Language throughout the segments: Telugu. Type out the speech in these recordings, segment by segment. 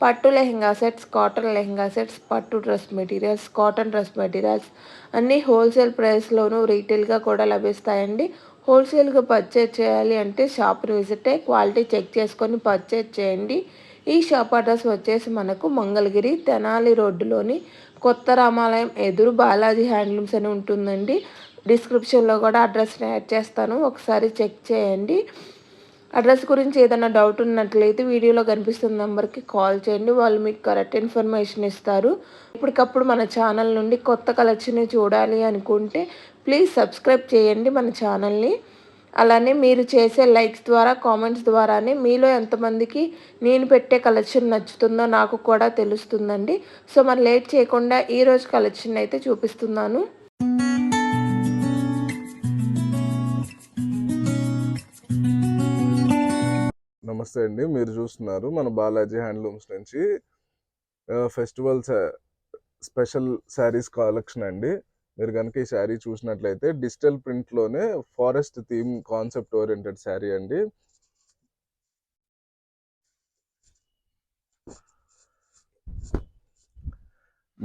పట్టు lehenga sets cotton lehenga sets పట్టు dress materials cotton dress materials అన్నీ హోల్సేల్ ప్రైస్లోనూ రీటైల్గా కూడా లభిస్తాయండి. హోల్సేల్గా పర్చేజ్ చేయాలి అంటే షాప్ని విజిట్ అయ్యి క్వాలిటీ చెక్ చేసుకొని పర్చేజ్ చేయండి. ఈ షాప్ అడ్రస్ వచ్చేసి మనకు మంగళగిరి తెనాలి రోడ్డులోని కొత్త రామాలయం ఎదురు బాలాజీ హ్యాండ్లూమ్స్ అని ఉంటుందండి. డిస్క్రిప్షన్లో కూడా అడ్రస్ని యాడ్ చేస్తాను. ఒకసారి చెక్ చేయండి. అడ్రస్ గురించి ఏదైనా డౌట్ ఉన్నట్లయితే వీడియోలో కనిపిస్తున్న నెంబర్కి కాల్ చేయండి. వాళ్ళు మీకు కరెక్ట్ ఇన్ఫర్మేషన్ ఇస్తారు. ఇప్పటికప్పుడు మన ఛానల్ నుండి కొత్త కలెక్షన్ చూడాలి అనుకుంటే ప్లీజ్ సబ్స్క్రైబ్ చేయండి మన ఛానల్ని అలానే మీరు చేసే లైక్స్ ద్వారా కామెంట్స్ ద్వారానే మీలో ఎంతమందికి నేను పెట్టే కలెక్షన్ నచ్చుతుందో నాకు కూడా తెలుస్తుందండి. సో మరి లేట్ చేయకుండా ఈరోజు కలెక్షన్ అయితే చూపిస్తున్నాను. నమస్తే అండి. మీరు చూస్తున్నారు మన బాలాజీ హ్యాండ్లూమ్స్ నుంచి ఫెస్టివల్ స్పెషల్ శారీస్ కలెక్షన్ అండి. మీరు కనుక ఈ శారీ చూసినట్లయితే digital ప్రింట్లోనే forest theme concept oriented sari అండి.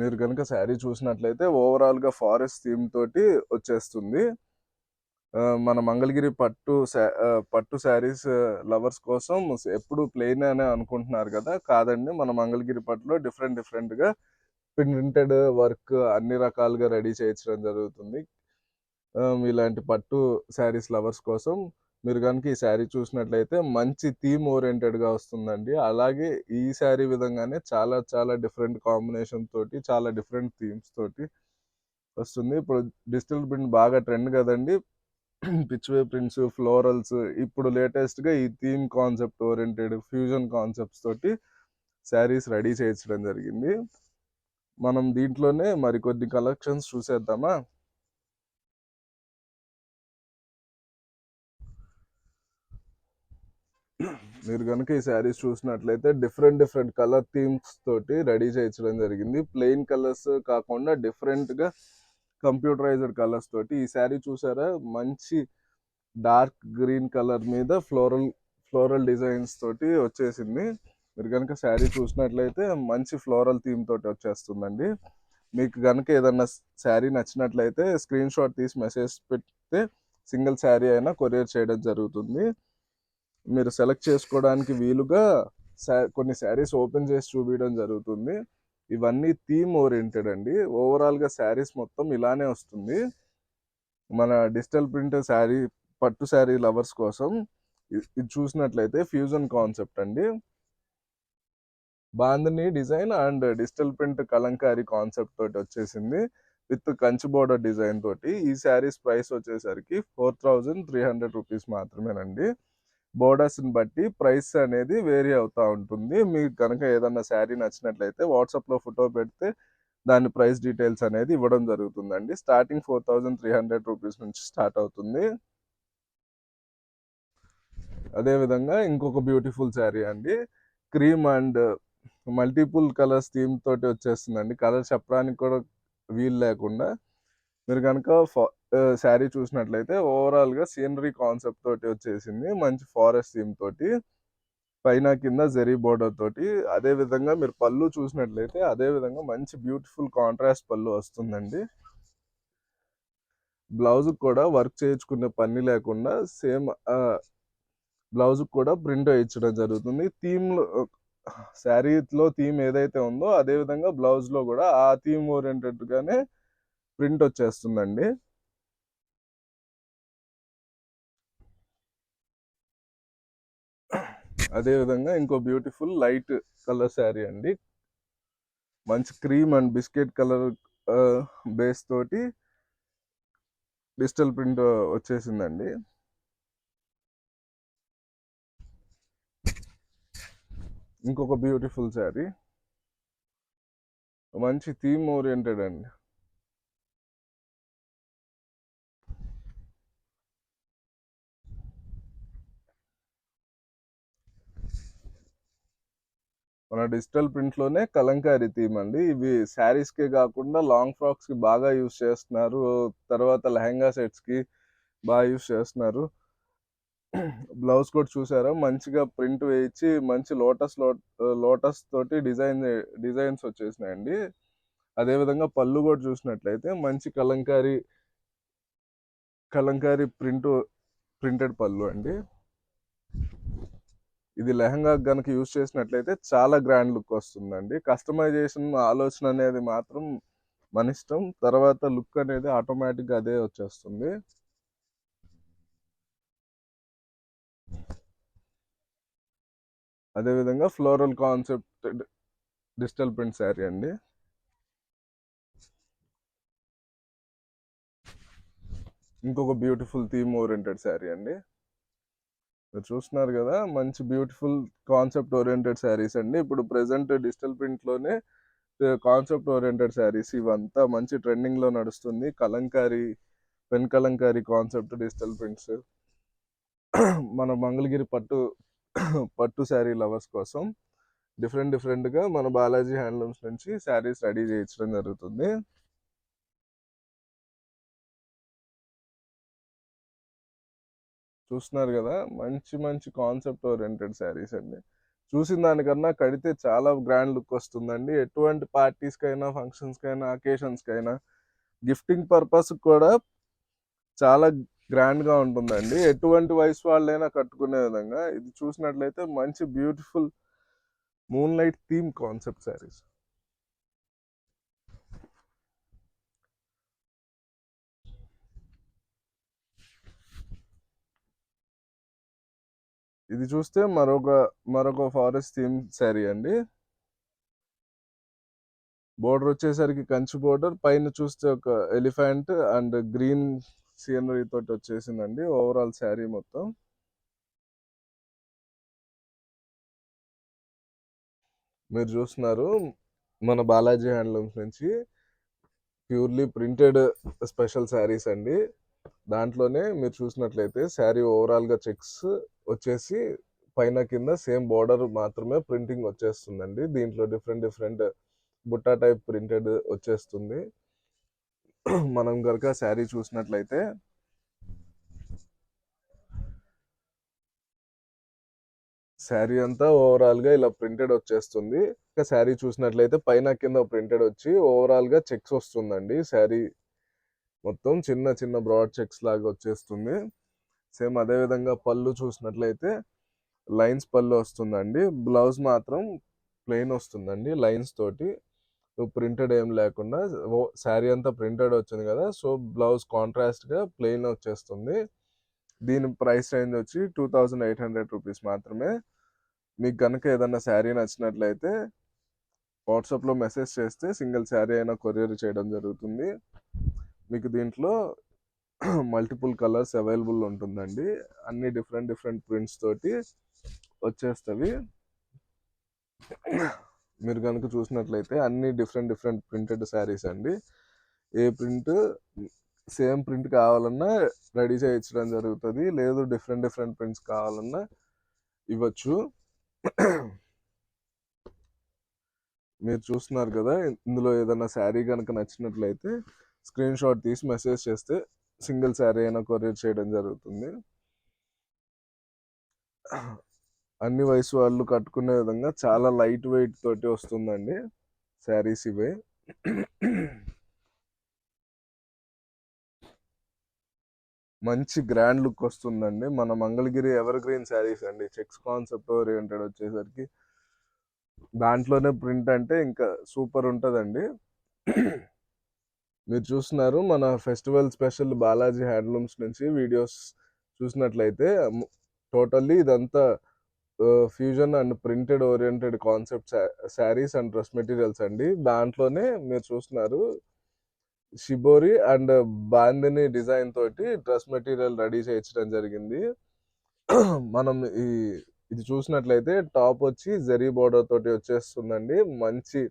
మీరు కనుక శారీ చూసినట్లయితే ఓవరాల్గా ఫారెస్ట్ థీమ్ తోటి వచ్చేస్తుంది. మన మంగళగిరి పట్టు పట్టు శారీస్ లవర్స్ కోసం ఎప్పుడు ప్లెయిన్ అనే అనుకుంటున్నారు కదా? కాదండి మన మంగళగిరి పట్టులో డిఫరెంట్ డిఫరెంట్గా ప్రింటెడ్ వర్క్ అన్ని రకాలుగా రెడీ చేయించడం జరుగుతుంది. ఇలాంటి పట్టు శారీస్ లవర్స్ కోసం మీరు కనుక ఈ శారీ చూసినట్లయితే మంచి థీమ్ ఓరియంటెడ్గా వస్తుందండి. అలాగే ఈ శారీ విధంగానే చాలా చాలా డిఫరెంట్ కాంబినేషన్ తోటి చాలా డిఫరెంట్ థీమ్స్ తోటి వస్తుంది. ఇప్పుడు డిజిటల్ ప్రింట్ బాగా ట్రెండ్ కదండి. పిచ్వే ప్రింట్స్ ఫ్లోరల్స్ ఇప్పుడు లేటెస్ట్గా ఈ theme concept oriented fusion concepts తోటి శారీస్ రెడీ చేయించడం జరిగింది. మనం దీంట్లోనే మరికొన్ని కలెక్షన్స్ చూసేద్దామా? మీరు కనుక ఈ శారీస్ చూసినట్లయితే డిఫరెంట్ డిఫరెంట్ కలర్ థీమ్స్ తోటి రెడీ చేయించడం జరిగింది. ప్లెయిన్ కలర్స్ కాకుండా డిఫరెంట్గా కంప్యూటరైజ్డ్ కలర్స్ తోటి. ఈ శారీ చూసారా? మంచి డార్క్ గ్రీన్ కలర్ మీద ఫ్లోరల్ ఫ్లోరల్ డిజైన్స్ తోటి వచ్చేసింది. మీరు కనుక శారీ చూసినట్లయితే మంచి ఫ్లోరల్ థీమ్ తోటి వచ్చేస్తుందండి. మీకు కనుక ఏదన్నా శారీ నచ్చినట్లయితే స్క్రీన్ షాట్ తీసి మెసేజ్ పెడితే సింగిల్ శారీ అయినా కొరియర్ చేయడం జరుగుతుంది. మీరు సెలెక్ట్ చేసుకోవడానికి వీలుగా శా- కొన్ని శారీస్ ఓపెన్ చేసి చూపించడం జరుగుతుంది. ఇవన్నీ థీమ్ ఓరియంటెడ్ అండి. ఓవరాల్గా శారీస్ మొత్తం ఇలానే వస్తుంది. మన డిజిటల్ ప్రింట్ శారీ పట్టు శారీ లవర్స్ కోసం ఇది చూసినట్లయితే ఫ్యూజన్ కాన్సెప్ట్ అండి. Bandhani design and digital print kalamkari concept తోటి వచ్చేసింది. విత్ కంచి బోర్డర్ డిజైన్ తోటి. ఈ శారీస్ ప్రైస్ వచ్చేసరికి four thousand three hundred rupees మాత్రమేనండి. బోర్డర్స్ని బట్టి ప్రైస్ అనేది వేరీ అవుతూ ఉంటుంది. మీకు కనుక ఏదన్నా శారీ నచ్చినట్లయితే వాట్సాప్లో ఫోటో పెడితే దాని ప్రైస్ డీటెయిల్స్ అనేది ఇవ్వడం జరుగుతుందండి. Starting four thousand three hundred rupees నుంచి స్టార్ట్ అవుతుంది. అదేవిధంగా ఇంకొక బ్యూటిఫుల్ శారీ అండి. Cream and multiple colours theme తోటి వచ్చేస్తుందండి. కలర్ చెప్పడానికి కూడా వీలు లేకుండా మీరు కనుక శారీ చూసినట్లయితే ఓవరాల్గా సీనరీ కాన్సెప్ట్ తోటి వచ్చేసింది. మంచి ఫారెస్ట్ థీమ్ తోటి పైన కింద జెరీ బోర్డర్ తోటి. అదే విధంగా మీరు పళ్ళు చూసినట్లయితే అదే విధంగా మంచి బ్యూటిఫుల్ కాంట్రాస్ట్ పళ్ళు వస్తుందండి. బ్లౌజ్ కూడా వర్క్ చేయించుకునే పని లేకుండా సేమ్ బ్లౌజ్ కూడా ప్రింట్ వేయించడం జరుగుతుంది. థీమ్లో శారీలో థీమ్ ఏదైతే ఉందో అదే విధంగా కూడా ఆ థీమ్ ఓరియంటెడ్గానే ప్రింట్ వచ్చేస్తుందండి. అదేవిధంగా ఇంకో బ్యూటిఫుల్ లైట్ కలర్ శారీ అండి. మంచి cream and biscuit colour base తోటి డిజిటల్ ప్రింట్ వచ్చేసిందండి. ఇంకొక బ్యూటిఫుల్ శారీ. మంచి థీమ్ ఓరియంటెడ్ అండి. మన డిజిటల్ ప్రింట్లోనే కలంకారీ థీమ్ అండి. ఇవి శారీస్కే కాకుండా లాంగ్ ఫ్రాక్స్కి బాగా యూస్ చేస్తున్నారు. తర్వాత లెహంగా సెట్స్కి బాగా యూస్ చేస్తున్నారు. బ్లౌజ్ కూడా చూసారా? మంచిగా ప్రింట్ వేయించి మంచి లోటస్ లోటస్ తోటి డిజైన్ డిజైన్స్ వచ్చేసినాయండి. అదేవిధంగా పళ్ళు కూడా చూసినట్లయితే మంచి కలంకారీ కలంకారీ ప్రింట్ ప్రింటెడ్ పళ్ళు అండి. ఇది లెహంగా కనుక యూజ్ చేసినట్లయితే చాలా గ్రాండ్ లుక్ వస్తుందండి. కస్టమైజేషన్ ఆలోచన అనేది మాత్రం మన ఇష్టం. తర్వాత లుక్ అనేది ఆటోమేటిక్గా అదే వచ్చేస్తుంది. అదేవిధంగా floral concept digital print sari అండి. ఇంకొక బ్యూటిఫుల్ థీమ్ ఓరియంటెడ్ శారీ అండి. మీరు చూస్తున్నారు కదా మంచి బ్యూటిఫుల్ కాన్సెప్ట్ ఓరియంటెడ్ శారీస్ అండి. ఇప్పుడు ప్రెసెంట్ డిజిటల్ ప్రింట్లోనే కాన్సెప్ట్ ఓరియంటెడ్ శారీస్ ఇవంతా మంచి ట్రెండింగ్లో నడుస్తుంది. Kalamkari pen kalamkari concept digital prints. మన మంగళగిరి పట్టు పట్టు శారీ లవర్స్ కోసం డిఫరెంట్ డిఫరెంట్గా మన బాలాజీ హ్యాండ్లూమ్స్ నుంచి శారీస్ రెడీ చేయించడం జరుగుతుంది. చూస్తున్నారు కదా మంచి మంచి కాన్సెప్ట్ ఓరియంటెడ్ శారీస్ అండి. చూసిన దానికన్నా కడితే చాలా గ్రాండ్ లుక్ వస్తుందండి. ఎటువంటి పార్టీస్కైనా ఫంక్షన్స్కైనా అకేషన్స్కైనా గిఫ్టింగ్ పర్పస్ కూడా చాలా గ్రాండ్గా ఉంటుందండి. ఎటువంటి వయసు వాళ్ళైనా కట్టుకునే విధంగా ఇది చూసినట్లయితే మంచి beautiful moonlight theme concept saris ఇది చూస్తే మరొక మరొక ఫారెస్ట్ థీమ్ శారీ అండి. బోర్డర్ వచ్చేసరికి కంచి బోర్డర్ పైన చూస్తే ఒక ఎలిఫెంట్ అండ్ గ్రీన్ సీనరీ తోటి వచ్చేసిందండి ఓవరాల్ శారీ మొత్తం. మీరు చూస్తున్నారు మన బాలాజీ హ్యాండ్లూమ్స్ నుంచి ప్యూర్లీ ప్రింటెడ్ స్పెషల్ శారీస్ అండి. దాంట్లోనే మీరు చూసినట్లయితే శారీ ఓవరాల్గా చెక్స్ వచ్చేసి పైన కింద సేమ్ బార్డర్ మాత్రమే ప్రింటింగ్ వచ్చేస్తుందండి. దీంట్లో డిఫరెంట్ డిఫరెంట్ బుట్టా టైప్ ప్రింటెడ్ వచ్చేస్తుంది. మనం కనుక శారీ చూసినట్లయితే శారీ అంతా ఓవరాల్గా ఇలా ప్రింటెడ్ వచ్చేస్తుంది. ఇంకా శారీ చూసినట్లయితే పైన కింద ప్రింటెడ్ వచ్చి ఓవరాల్గా చెక్స్ వస్తుందండి. శారీ మొత్తం చిన్న చిన్న బ్రాడ్ చెక్స్ లాగా వచ్చేస్తుంది. సేమ్ అదే విధంగా పళ్ళు చూసినట్లయితే లైన్స్ పళ్ళు వస్తుందండి. బ్లౌజ్ మాత్రం ప్లెయిన్ వస్తుందండి లైన్స్ తోటి. ప్రింటెడ్ ఏం లేకుండా శారీ అంతా ప్రింటెడ్ వచ్చింది కదా సో బ్లౌజ్ కాంట్రాస్ట్గా ప్లెయిన్ వచ్చేస్తుంది. దీని ప్రైస్ రేంజ్ వచ్చి two thousand eight hundred rupees మాత్రమే. మీకు కనుక ఏదన్నా శారీ నచ్చినట్లయితే వాట్సాప్లో మెసేజ్ చేస్తే సింగిల్ శారీ అయినా కొరియర్ చేయడం జరుగుతుంది. మీకు దీంట్లో మల్టిపుల్ కలర్స్ అవైలబుల్ ఉంటుందండి. అన్ని డిఫరెంట్ డిఫరెంట్ ప్రింట్స్ తోటి వచ్చేస్తవి. మీరు కనుక చూసినట్లయితే అన్ని డిఫరెంట్ డిఫరెంట్ ప్రింటెడ్ శారీస్ అండి. ఏ ప్రింట్ సేమ్ ప్రింట్ కావాలన్నా రెడీ చేయించడం జరుగుతుంది. లేదు డిఫరెంట్ డిఫరెంట్ ప్రింట్స్ కావాలన్నా ఇవ్వచ్చు. మీరు చూస్తున్నారు కదా ఇందులో ఏదైనా శారీ కనుక నచ్చినట్లయితే స్క్రీన్ షాట్ తీసి మెసేజ్ చేస్తే సింగిల్ శారీ అయినా కొరియర్ చేయడం జరుగుతుంది. అన్ని వయసు వాళ్ళు కట్టుకునే విధంగా చాలా లైట్ వెయిట్ తోటి వస్తుందండి శారీస్ ఇవే. మంచి గ్రాండ్ లుక్ వస్తుందండి. మన మంగళగిరి ఎవర్ గ్రీన్ శారీస్ అండి. చెక్స్ కాన్సెప్ట్ ఓరియంటెడ్ వచ్చేసరికి దాంట్లోనే ప్రింట్ అంటే ఇంకా సూపర్ ఉంటుందండి. మీరు చూస్తున్నారు మన ఫెస్టివల్ స్పెషల్ బాలాజీ హ్యాండ్లూమ్స్ నుంచి వీడియోస్ చూసినట్లయితే టోటల్లీ ఇదంతా fusion and printed oriented concept saris and dress materials అండి. దాంట్లోనే మీరు చూస్తున్నారు షిబోరి అండ్ బాందిని డిజైన్ తోటి డ్రెస్ మెటీరియల్ రెడీ చేయించడం జరిగింది. మనం ఈ ఇది చూసినట్లయితే టాప్ వచ్చి జరీ బోర్డర్ తోటి వచ్చేస్తుందండి. మంచి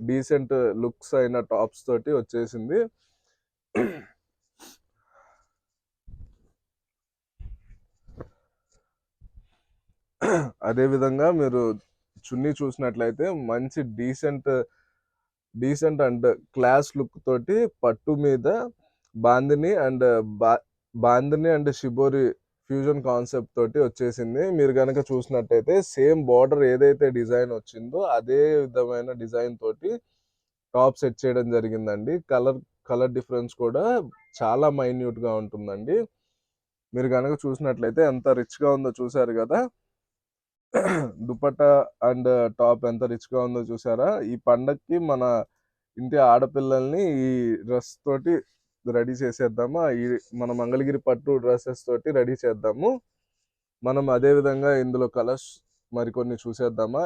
డీసెంట్ లుక్స్ అయిన టాప్స్ తోటి వచ్చేసింది. అదే విధంగా మీరు చున్నీ చూసినట్లయితే మంచి decent decent and class look తోటి పట్టు మీద బాందిని అండ్ బా bandhani and shibori fusion concept తోటి వచ్చేసింది. మీరు కనుక చూసినట్టయితే సేమ్ బార్డర్ ఏదైతే డిజైన్ వచ్చిందో అదే విధమైన డిజైన్ తోటి టాప్ సెట్ చేయడం జరిగిందండి. కలర్ కలర్ డిఫరెన్స్ కూడా చాలా మైన్యూట్గా ఉంటుందండి. మీరు కనుక చూసినట్లయితే ఎంత రిచ్గా ఉందో చూసారు కదా? దుపట్టా అండ్ టాప్ ఎంత రిచ్గా ఉందో చూసారా ఈ పండక్కి మన ఇంటి ఆడపిల్లల్ని ఈ డ్రెస్ తోటి రెడీ చేసేద్దామా? ఈ మన మంగళగిరి పట్టు డ్రెస్సెస్ తోటి రెడీ చేద్దాము. మనం అదేవిధంగా ఇందులో కలర్స్ మరికొన్ని చూసేద్దామా?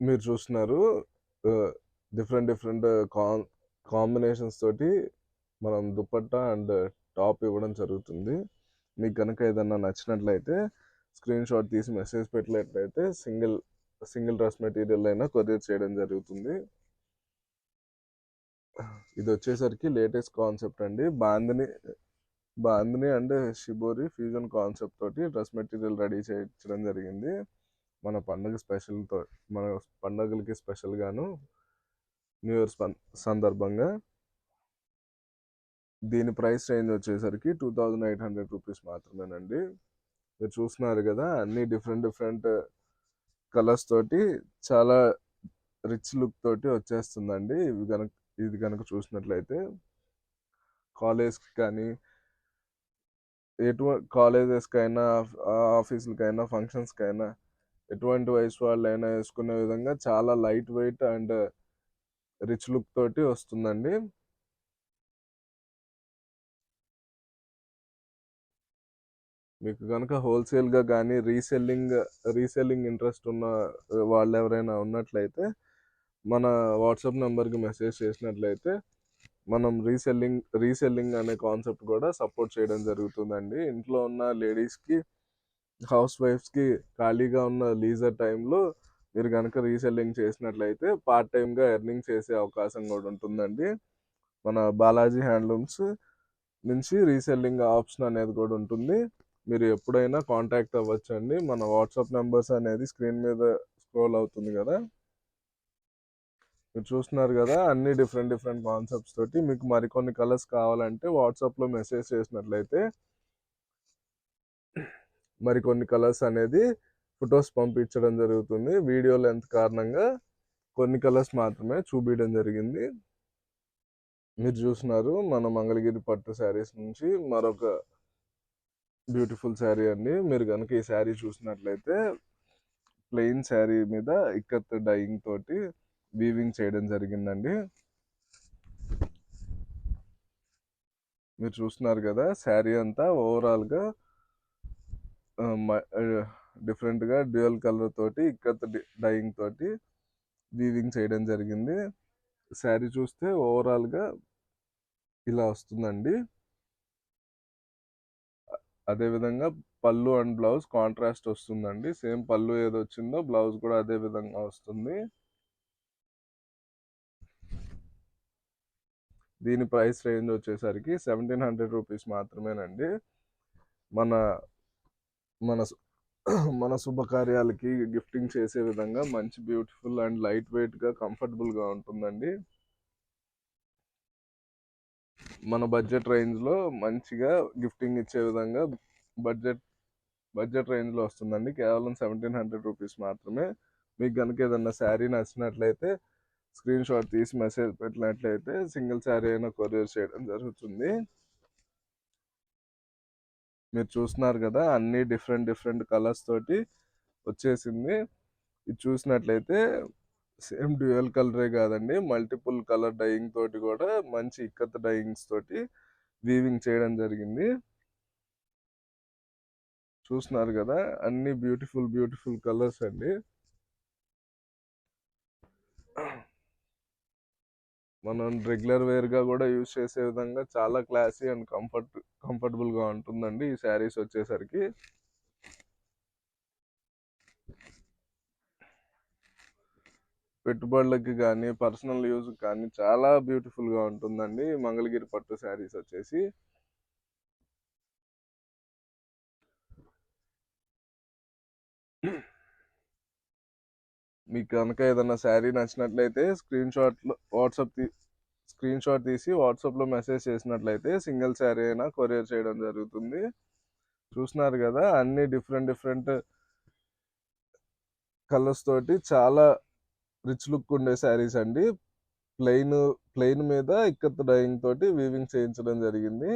మీరు చూస్తున్నారు డిఫరెంట్ డిఫరెంట్ కాం కాంబినేషన్స్ తోటి మనం దుపట్టా అండ్ టాప్ ఇవ్వడం జరుగుతుంది. మీకు కనుక ఏదన్నా నచ్చినట్లయితే స్క్రీన్ షాట్ తీసి మెసేజ్ పెట్టినట్లయితే సింగిల్ సింగిల్ డ్రెస్ మెటీరియల్ అయినా కొరియర్ చేయడం జరుగుతుంది. ఇది వచ్చేసరికి లేటెస్ట్ కాన్సెప్ట్ అండి. Bandhani bandhani and shibori fusion concept తోటి డ్రెస్ మెటీరియల్ రెడీ చేయించడం జరిగింది. మన పండగ స్పెషల్తో మన పండుగలకి స్పెషల్గాను న్యూ ఇయర్ సందర్భంగా దీని ప్రైస్ రేంజ్ వచ్చేసరికి two thousand eight hundred rupees మాత్రమేనండి. మీరు చూస్తున్నారు కదా అన్ని డిఫరెంట్ డిఫరెంట్ కలర్స్ తోటి చాలా రిచ్ లుక్ తోటి వచ్చేస్తుందండి. ఇవి కనుక ఇది కనుక చూసినట్లయితే కాలేజ్కి కానీ ఎటువంటి కాలేజెస్కైనా ఆఫీసులకైనా ఫంక్షన్స్కైనా ఎటువంటి వయసు వాళ్ళైనా వేసుకునే విధంగా చాలా light weight and rich look తోటి వస్తుందండి. మీకు కనుక హోల్సేల్గా కానీ రీసెల్లింగ్ రీసెల్లింగ్ ఇంట్రెస్ట్ ఉన్న వాళ్ళు ఎవరైనా ఉన్నట్లయితే మన వాట్సాప్ నెంబర్కి మెసేజ్ చేసినట్లయితే మనం రీసెల్లింగ్ రీసెల్లింగ్ అనే కాన్సెప్ట్ కూడా సపోర్ట్ చేయడం జరుగుతుందండి. ఇంట్లో ఉన్న లేడీస్కి హౌస్ వైఫ్స్కి ఖాళీగా ఉన్న లీజర్ టైంలో మీరు కనుక రీసెల్లింగ్ చేసినట్లయితే పార్ట్ టైంగా ఎర్నింగ్ చేసే అవకాశం కూడా ఉంటుందండి. మన బాలాజీ హ్యాండ్లూమ్స్ నుంచి రీసెల్లింగ్ ఆప్షన్ అనేది కూడా ఉంటుంది. మీరు ఎప్పుడైనా కాంటాక్ట్ అవ్వచ్చండి. మన వాట్సాప్ నెంబర్స్ అనేది స్క్రీన్ మీద స్క్రోల్ అవుతుంది కదా. మీరు చూస్తున్నారు కదా అన్ని డిఫరెంట్ డిఫరెంట్ కాన్సెప్ట్స్ తోటి మీకు మరికొన్ని కలర్స్ కావాలంటే వాట్సాప్లో మెసేజ్ చేసినట్లయితే మరికొన్ని కలర్స్ అనేది ఫొటోస్ పంపించడం జరుగుతుంది. వీడియో లెంత్ కారణంగా కొన్ని కలర్స్ మాత్రమే చూపించడం జరిగింది. మీరు చూస్తున్నారు మన మంగళగిరి పట్టు శారీస్ నుంచి మరొక బ్యూటిఫుల్ శారీ అండి. మీరు కనుక ఈ శారీ చూసినట్లయితే ప్లెయిన్ శారీ మీద ఇక్కత్ డైయింగ్ తోటి వీవింగ్ చేయడం జరిగిందండి. మీరు చూస్తున్నారు కదా శారీ అంతా ఓవరాల్గా డిఫరెంట్గా డ్యూయల్ కలర్ తోటి ఇక్కత్ డైయింగ్ తోటి వీవింగ్ చేయడం జరిగింది. శారీ చూస్తే ఓవరాల్గా ఇలా వస్తుందండి. అదేవిధంగా పళ్ళు అండ్ బ్లౌజ్ కాంట్రాస్ట్ వస్తుందండి. సేమ్ పళ్ళు ఏదో వచ్చిందో బ్లౌజ్ కూడా అదే విధంగా వస్తుంది. దీని ప్రైస్ రేంజ్ వచ్చేసరికి సెవెంటీన్ హండ్రెడ్ రూపీస్ మాత్రమేనండి. మన మన మన శుభకార్యాలకి గిఫ్టింగ్ చేసే విధంగా మంచి బ్యూటిఫుల్ అండ్ లైట్ వెయిట్గా కంఫర్టబుల్గా ఉంటుందండి. మన బడ్జెట్ రేంజ్లో మంచిగా గిఫ్టింగ్ ఇచ్చే విధంగా బడ్జెట్ బడ్జెట్ రేంజ్లో వస్తుందండి. కేవలం సెవెంటీన్ హండ్రెడ్ రూపీస్ మాత్రమే. మీకు కనుక ఏదన్నా శారీ నచ్చినట్లయితే స్క్రీన్ షాట్ తీసి మెసేజ్ పెట్టినట్లయితే సింగిల్ శారీ అయినా కొరియర్ చేయడం జరుగుతుంది. మీరు చూస్తున్నారు కదా అన్ని డిఫరెంట్ డిఫరెంట్ కలర్స్ తోటి వచ్చేసింది. ఇది చూసినట్లయితే సేమ్ డ్యూయల్ కలరే కాదండి మల్టిపుల్ కలర్ డైయింగ్ తోటి కూడా మంచి ఇక్కత్ డైయింగ్స్ తోటి వీవింగ్ చేయడం జరిగింది. చూస్తున్నారు కదా అన్ని బ్యూటిఫుల్ బ్యూటిఫుల్ కలర్స్ అండి. మనం రెగ్యులర్ వేర్‌గా కూడా యూజ్ చేసే విధంగా చాలా క్లాసీ అండ్ కంఫర్ట్ కంఫర్టబుల్‌గా ఉంటుందండి ఈ శారీస్ వచ్చేసరికి. పెట్టుబడులకి కానీ పర్సనల్ యూజ్‌కి కానీ చాలా బ్యూటిఫుల్‌గా ఉంటుందండి మంగళగిరి పట్టు శారీస్ వచ్చేసి. మీకు కనుక ఏదన్నా శారీ నచ్చినట్లయితే స్క్రీన్‌షాట్‌లో వాట్సాప్ తీ స్క్రీన్‌షాట్ తీసి వాట్సాప్‌లో మెసేజ్ చేసినట్లయితే సింగిల్ శారీ అయినా కొరియర్ చేయడం జరుగుతుంది. చూస్తున్నారు కదా అన్నీ డిఫరెంట్ డిఫరెంట్ కలర్స్ తోటి చాలా రిచ్ లుక్ ఉండే శారీస్ అండి. ప్లెయిన్ ప్లెయిన్ మీద ఇక్కత్ డయింగ్ తోటి వీవింగ్ చేయించడం జరిగింది.